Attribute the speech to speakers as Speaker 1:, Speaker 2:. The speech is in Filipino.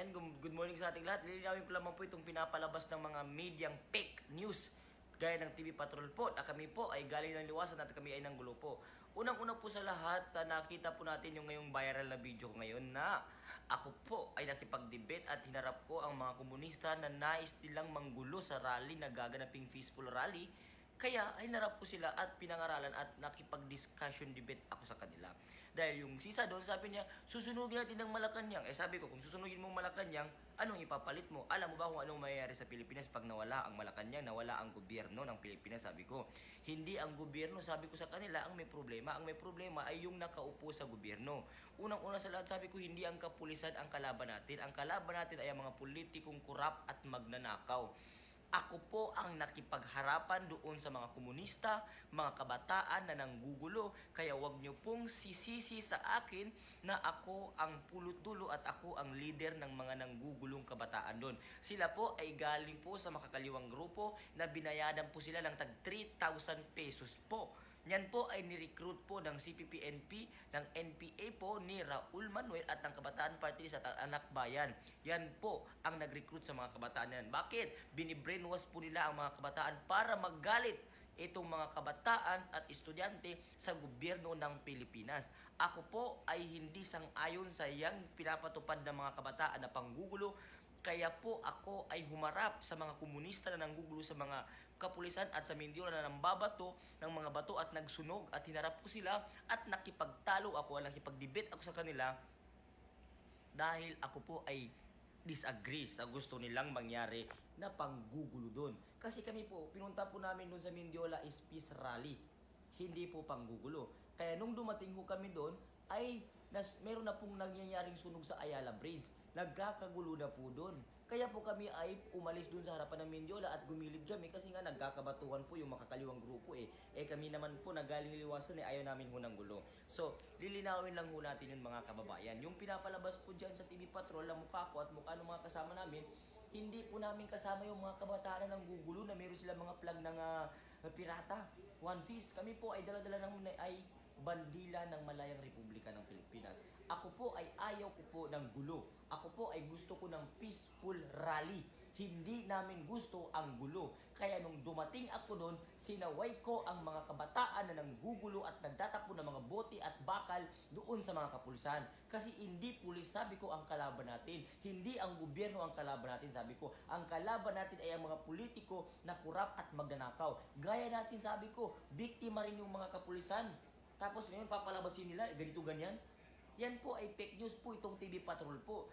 Speaker 1: Yan, good morning sa ating lahat. Lilinawin ko lamang po itong pinapalabas ng mga medyang fake news gaya ng TV Patrol po na kami po ay galing ng liwasan at kami ay ng gulo po. Unang-una po sa lahat, ah, nakita po natin yung ngayong viral na video ko ngayon na ako po ay nakipag-debate at hinarap ko ang mga komunista na nais nilang manggulo sa rally na gaganaping peaceful rally kaya ay narap ko sila at pinangaralan at nakipag-discussion debate ako sa kanila. Dahil yung sisa doon, sabi niya, susunugin natin ng Malacanang. Eh sabi ko, kung susunugin mo Malacanang, anong ipapalit mo? Alam mo ba kung anong mayayari sa Pilipinas pag nawala ang Malacanang, nawala ang gobyerno ng Pilipinas? Sabi ko, hindi ang gobyerno, sabi ko sa kanila, ang may problema. Ang may problema ay yung nakaupo sa gobyerno. Unang-una sa lahat, sabi ko, hindi ang kapulisan ang kalaban natin. Ang kalaban natin ay ang mga politikong kurap at magnanakaw. Ako po ang nakipagharapan doon sa mga komunista, mga kabataan na nanggugulo. Kaya wag niyo pong sisisi sa akin na ako ang pulot-dulo at ako ang leader ng mga nanggugulong kabataan doon. Sila po ay galing po sa makakaliwang grupo na binayadan po sila ng tag 3,000 pesos po. Yan po ay ni-recruit po ng CPP-NP, ng NPA po ni Raul Manuel at ng Kabataan Party List at Anak Bayan. Yan po ang nag-recruit sa mga kabataan yan. Bakit? Binibrainwash po nila ang mga kabataan para magalit itong mga kabataan at estudyante sa gobyerno ng Pilipinas. Ako po ay hindi sang-ayon sa yang pinapatupad ng mga kabataan na panggugulo kaya po ako ay humarap sa mga komunista na nanggugulo sa mga kapulisan at sa Mindoro na nambabato ng mga bato at nagsunog at hinarap ko sila at nakipagtalo ako at nakipagdebate ako sa kanila dahil ako po ay disagree sa gusto nilang mangyari na panggugulo doon. Kasi kami po, pinunta po namin doon sa Mindiola is peace rally. Hindi po panggugulo. Kaya nung dumating ho kami doon, ay nas, meron na pong nangyayaring sunog sa Ayala Bridge. Nagkakagulo na po doon. Kaya po kami ay umalis doon sa harapan ng Mindiola at gumilid kami kasi nga nagkakabatuhan po yung makakaliwang grupo eh. Eh kami naman po nagaling liwasan eh ayaw namin ho ng gulo. So, lilinawin lang ho natin yung mga kababayan. Yung pinapalabas po dyan sa TV Patrol na mukha ko at mukha ng mga kasama namin, hindi po namin kasama yung mga kabataan na gugulo na meron sila mga plug ng ah, pirata. One Piece. Kami po ay dala-dala ng ay bandila ng Malayang Republika ng Pilipinas. Ako po ay ayaw ko po ng gulo. Ako po ay gusto ko ng peaceful rally. Hindi namin gusto ang gulo. Kaya nung dumating ako doon, sinaway ko ang mga kabataan na nanggugulo at nagtatapon ng mga bote at bakal doon sa mga kapulsan. Kasi hindi pulis, sabi ko, ang kalaban natin. Hindi ang gobyerno ang kalaban natin, sabi ko. Ang kalaban natin ay ang mga politiko na kurap at magnanakaw. Gaya natin, sabi ko, biktima rin yung mga kapulisan. Tapos ngayon papalabasin nila, eh, ganito ganyan. Yan po ay fake news po itong TV Patrol po.